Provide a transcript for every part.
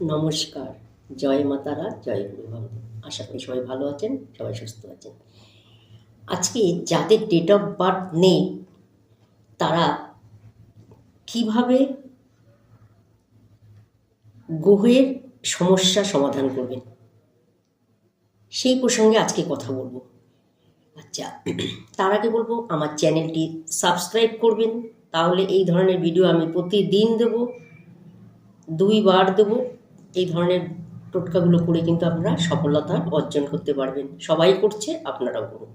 নমস্কার। জয় মাতারা, জয় গুরু ভগবান আশা করি সবাই ভালো আছেন, সবাই সুস্থ আছেন। আজকে যাদের ডেট অফ বার্থ নেই, তারা কীভাবে গ্রহের সমস্যা সমাধান করবেন? সেই প্রসঙ্গে আজকে কথা বলব। আচ্ছা তার আগে বলব, আমার চ্যানেলটি সাবস্ক্রাইব করবেন, তাহলে এই ধরনের ভিডিও আমি প্রতিদিন দেবো, দুইবার দেবো। এই ধরনের টোটকাগুলো করে কিন্তু আপনারা সফলতা অর্জন করতে পারবেন। সবাই করছে, আপনারাও করুন।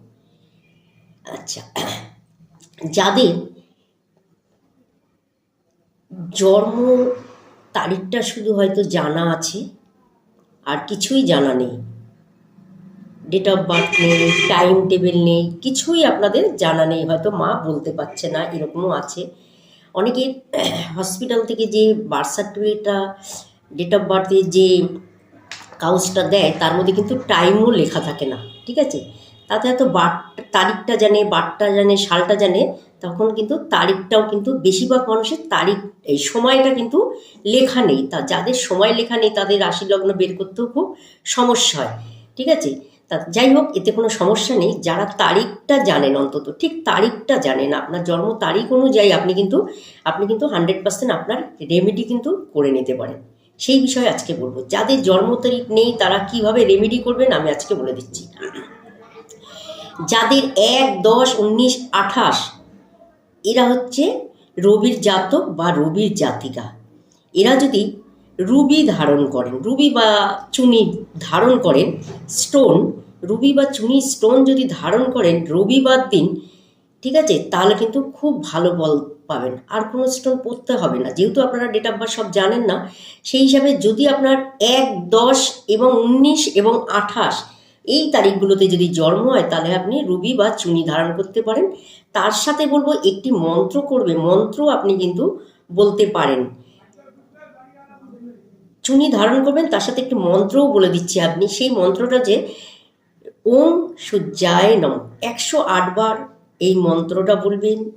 আচ্ছা যাদের জন্ম তারিখটা শুধু হয়তো জানা আছে, আর কিছুই জানা নেই। ডেট অফ বার্থ নেই টাইম টেবিল নেই, কিছুই আপনাদের জানা নেই। হয়তো মা বলতে পারছে না, এরকমও আছে। অনেকে হসপিটাল থেকে যে বার্থ সার্টিফিকেটটা ডেট অফ বার্থের যে কাগজটা দেয়, তার মধ্যে কিন্তু টাইমও লেখা থাকে না, ঠিক আছে? তাতে হয়তো বার্থ তারিখটা জানে, বারটা জানে, সালটা জানে, তখন কিন্তু তারিখটাও কিন্তু বেশিরভাগ মানুষের তারিখ, এই সময়টা কিন্তু লেখা নেই। তা যাদের সময় লেখা নেই, তাদের রাশি লগ্ন বের করতেও খুব সমস্যা হয়, ঠিক আছে? তা যাই হোক, এতে কোনো সমস্যা নেই। যারা তারিখটা জানেন অন্তত, ঠিক তারিখটা জানেন, আপনার জন্ম তারিখ অনুযায়ী আপনি কিন্তু আপনি কিন্তু হান্ড্রেড পার্সেন্ট আপনার রেমেডি কিন্তু করে নিতে পারেন। সেই বিষয়ে আজকে বলব। যাদের জন্ম তারিখ নেই, তারা কীভাবে রেমেডি করবেন আমি আজকে বলে দিচ্ছি। যাদের এক, দশ, উনিশ, আঠাশ, এরা হচ্ছে রবির জাতক বা রবির জাতিকা। এরা যদি রুবি ধারণ করেন, রুবি বা চুনি ধারণ করেন স্টোন রুবি বা চুনি স্টোন যদি ধারণ করেন, রবিবার দিন ঠিক আছে? তাহলে কিন্তু খুব ভালো বল পাবেন। আর কোনো স্টোন পড়তে হবে না। যেহেতু আপনারা ডেট অফ বার্থ সব জানেন না, সেই হিসাবে যদি আপনার এক, দশ এবং উনিশ এবং আঠাশ এই তারিখগুলোতে যদি জন্ম হয়, তাহলে আপনি রুবি বা চুনি ধারণ করতে পারেন। তার সাথে বলব, একটি মন্ত্র করবে। মন্ত্র আপনি কিন্তু বলতে পারেন। চুনি ধারণ করবেন, তার সাথে একটি মন্ত্রও বলে দিচ্ছি আপনি। সেই মন্ত্রটা যে, ওম সূর্যায় নম। একশো আটবার এই মন্ত্রটা বলবেন,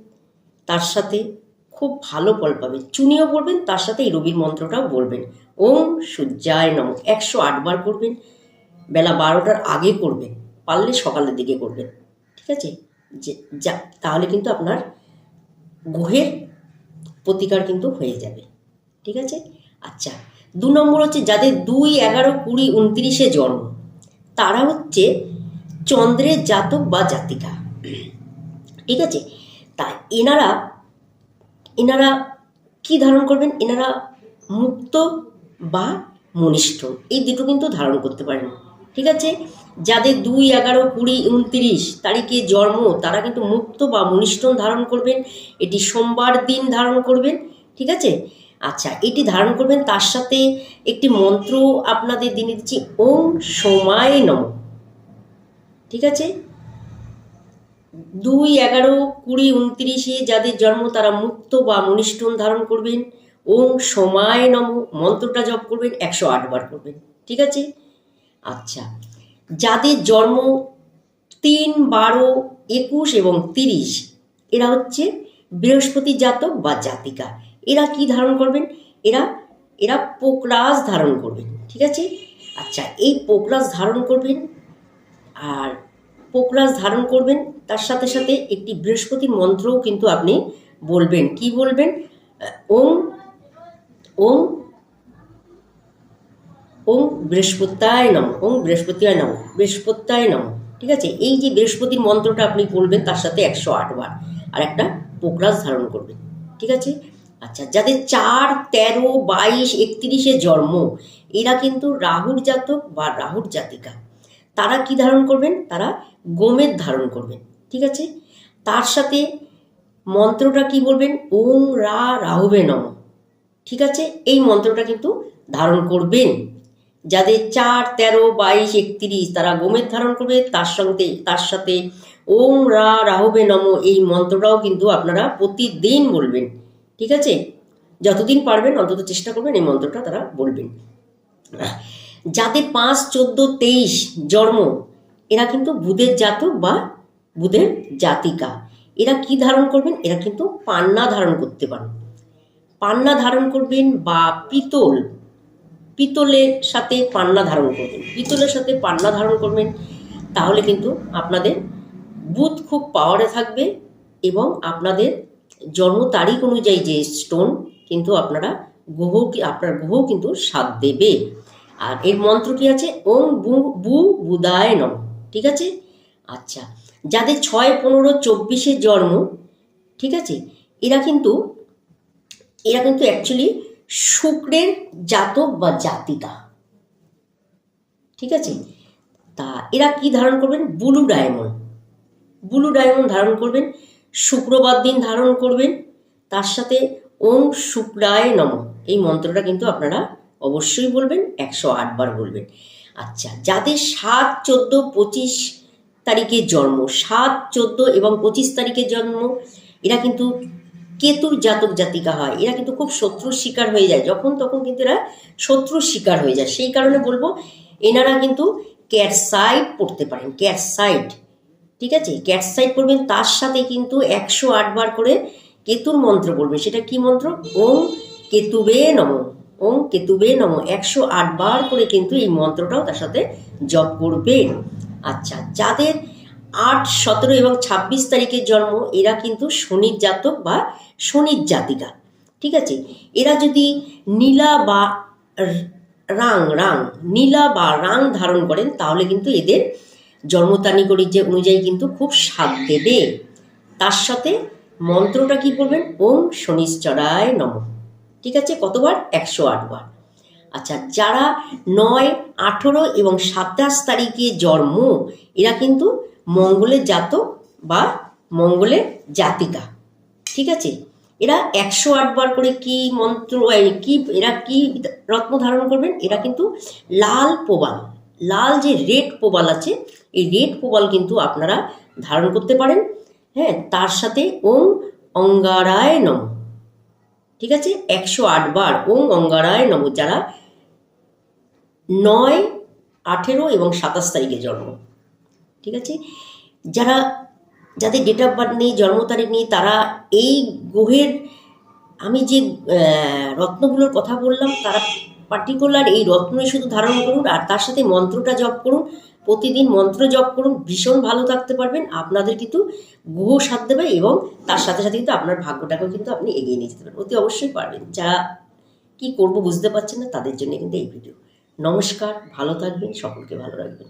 তার সাথে খুব ভালো ফল পাবেন। চুনিও বলবেন, তার সাথে এই রবির মন্ত্রটাও বলবেন। ওম সূর্যায় নম। একশো আটবার করবেন, বেলা বারোটার আগে করবেন, পারলে সকালের দিকে করবেন। ঠিক আছে? যে, যা, তাহলে কিন্তু আপনার গ্রহের প্রতিকার কিন্তু হয়ে যাবে। ঠিক আছে? আচ্ছা দু নম্বর হচ্ছে যাদের দুই, এগারো, কুড়ি, উনত্রিশে জন্ম, তারা হচ্ছে চন্দ্রের জাতক বা জাতিকা। ঠিক আছে? তা এনারা এনারা কি ধারণ করবেন? এনারা মুক্ত বা মনিষ্ঠ? এই দুটো কিন্তু ধারণ করতে পারেন। ঠিক আছে? যাদের দুই, এগারো, কুড়ি, উনত্রিশ তারিখে জন্ম, তারা কিন্তু মুক্ত বা মনিষ্ঠন ধারণ করবেন। এটি সোমবার দিন ধারণ করবেন। ঠিক আছে? আচ্ছা এটি ধারণ করবেন তার সাথে একটি মন্ত্র আপনাদের দিনে দিচ্ছি। ওম সোমায় নম। ঠিক আছে? দুই এগারো কুড়ি উনত্রিশে যাদের জন্ম তারা মুক্ত বা মনিষ্ঠন ধারণ করবেন। ওম সময় নম, মন্ত্রটা জপ করবেন, একশো আটবার করবেন। ঠিক আছে? আচ্ছা যাদের জন্ম তিন, বারো, একুশ এবং তিরিশ, এরা হচ্ছে বৃহস্পতি জাতক বা জাতিকা। এরা কি ধারণ করবেন? এরা এরা পোকরাজ ধারণ করবেন। ঠিক আছে? আচ্ছা এই পোকরাজ ধারণ করবেন। আর পোকরাজ ধারণ করবেন, তার সাথে সাথে একটি বৃহস্পতি মন্ত্রও কিন্তু আপনি বলবেন। কি বলবেন? ওম ওম ওম বৃহস্পত্যায় নম, ওম বৃহস্পতিয়ায় নম বৃহস্পত্যায় নম। ঠিক আছে? এই যে বৃহস্পতির মন্ত্রটা আপনি বলবেন, তার সাথে একশো আটবার আর একটা পোকরাজ ধারণ করবেন। ঠিক আছে? আচ্ছা যাদের চার, তেরো, বাইশ, একত্রিশে জন্ম, এরা কিন্তু রাহুর জাতক বা রাহুর জাতিকা। তারা কি ধারণ করবেন? তারা গোমের ধারণ করবেন। ঠিক আছে? তার সাথে মন্ত্রটা কি বলবেন? ওম রা রাহবে নম। ঠিক আছে? এই মন্ত্রটা কিন্তু ধারণ করবেন। যাদের চার, তেরো, বাইশ, একত্রিশ তারা গোমের ধারণ করবে, তার সঙ্গে, তার সাথে ওম রা রাহবে নম এই মন্ত্রটাও কিন্তু আপনারা প্রতিদিন বলবেন। ঠিক আছে? যতদিন পারবেন, অন্তত চেষ্টা করবেন এই মন্ত্রটা তারা বলবেন। যাদের পাঁচ, চোদ্দ, তেইশ জন্ম, এরা কিন্তু বুধের জাতক বা বুধের জাতিকা। এরা কি ধারণ করবেন? এরা কিন্তু পান্না ধারণ করতে পারেন পান্না ধারণ করবেন বা পিতল, পিতলের সাথে পান্না ধারণ করবেন। পিতলের সাথে পান্না ধারণ করবেন, তাহলে কিন্তু আপনাদের বুধ খুব পাওয়ারে থাকবে এবং আপনাদের জন্ম তারিখ অনুযায়ী যে স্টোন কিন্তু আপনারা গ্রহ আপনার গ্রহ কিন্তু সাথ দেবে। আর এর মন্ত্র কি আছে? ওম বু বু বুদায় নম। ঠিক আছে? আচ্ছা যাদের ছয়, পনেরো, চব্বিশে জন্ম, ঠিক আছে? এরা কিন্তু এরা কিন্তু অ্যাকচুয়ালি শুক্রের জাতক বা জাতিকা। ঠিক আছে? তা এরা কি ধারণ করবেন? Blue diamond. ব্লু ডায়মন্ড ধারণ করবেন, শুক্রবার দিন ধারণ করবেন, তার সাথে ওম শুক্রায় নম। এই মন্ত্রটা কিন্তু আপনারা অবশ্যই বলবেন, একশো আটবার বলবেন। আচ্ছা যাদের সাত, চোদ্দ, পঁচিশ তারিখে জন্ম, সাত, চোদ্দ এবং পঁচিশ তারিখে জন্ম, এরা কিন্তু কেতুর জাতক জাতিকা হয়। এরা কিন্তু খুব শত্রুর শিকার হয়ে যায়। যখন তখন কিন্তু এরা শত্রুর শিকার হয়ে যায়। সেই কারণে বলব, এনারা কিন্তু ক্যাটসাইড পড়তে পারেন ক্যাটসাইড ঠিক আছে? ক্যাটসাইড পড়বেন, তার সাথে কিন্তু একশো আটবার করে কেতুর মন্ত্র বলবে সেটা কি মন্ত্র? ওম কেতুবে নম। ওম কেতুবে নম একশো আট বার করে কিন্তু এই মন্ত্রটাও তার সাথে জপ করবে। আচ্ছা যাদের আট, সতেরো এবং ছাব্বিশ তারিখের জন্ম, এরা কিন্তু শনির জাতক বা শনির জাতিকা। ঠিক আছে? এরা যদি নীলা বা রাং রাং, নীলা বা রাং ধারণ করেন, তাহলে কিন্তু এদের জন্মতানি করি যে অনুযায়ী কিন্তু খুব স্বাদ দেবে। তার সাথে মন্ত্রটা কি বলবেন? ওম শনিশ্চরায় নম। ঠিক আছে? কতবার? একশো আটবার। আচ্ছা যারা নয়, আঠেরো এবং সাতাশ তারিখে জন্ম, এরা কিন্তু মঙ্গলের জাতক বা মঙ্গলের জাতিকা। ঠিক আছে? এরা একশো আটবার করে কি মন্ত্র কি, এরা কি রত্ন ধারণ করবেন? এরা কিন্তু লাল প্রবাল। লাল যে রেড প্রবাল আছে, এই রেড প্রবাল কিন্তু আপনারা ধারণ করতে পারেন। হ্যাঁ তার সাথে ওম অঙ্গারায় নম। ঠিক আছে? একশো আট বার ওম অঙ্গারায় নম যারা। নয়, আঠেরো এবং সাতাশ তারিখে জন্ম। ঠিক আছে? যারা, যাদের ডেট অফ বার্থ নেই, জন্ম তারিখ নেই, তারা এই গ্রহের, আমি যে রত্নগুলোর কথা বললাম, তারা পার্টিকুলার এই রত্নই শুধু ধারণ করুন, আর তার সাথে মন্ত্রটা জপ করুন। প্রতিদিন মন্ত্র জপ করুন, ভীষণ ভালো থাকতে পারবেন। আপনাদের কিন্তু গুহ সাথ দেবে এবং তার সাথে সাথে কিন্তু আপনার ভাগ্যটাকেও কিন্তু আপনি এগিয়ে নিয়ে যেতে পারবেন। অতি অবশ্যই পারবেন। যা কি করব বুঝতে পারছেন না, তাদের জন্য কিন্তু এই ভিডিও। নমস্কার, ভালো থাকবেন, সকলকে ভালো রাখবেন।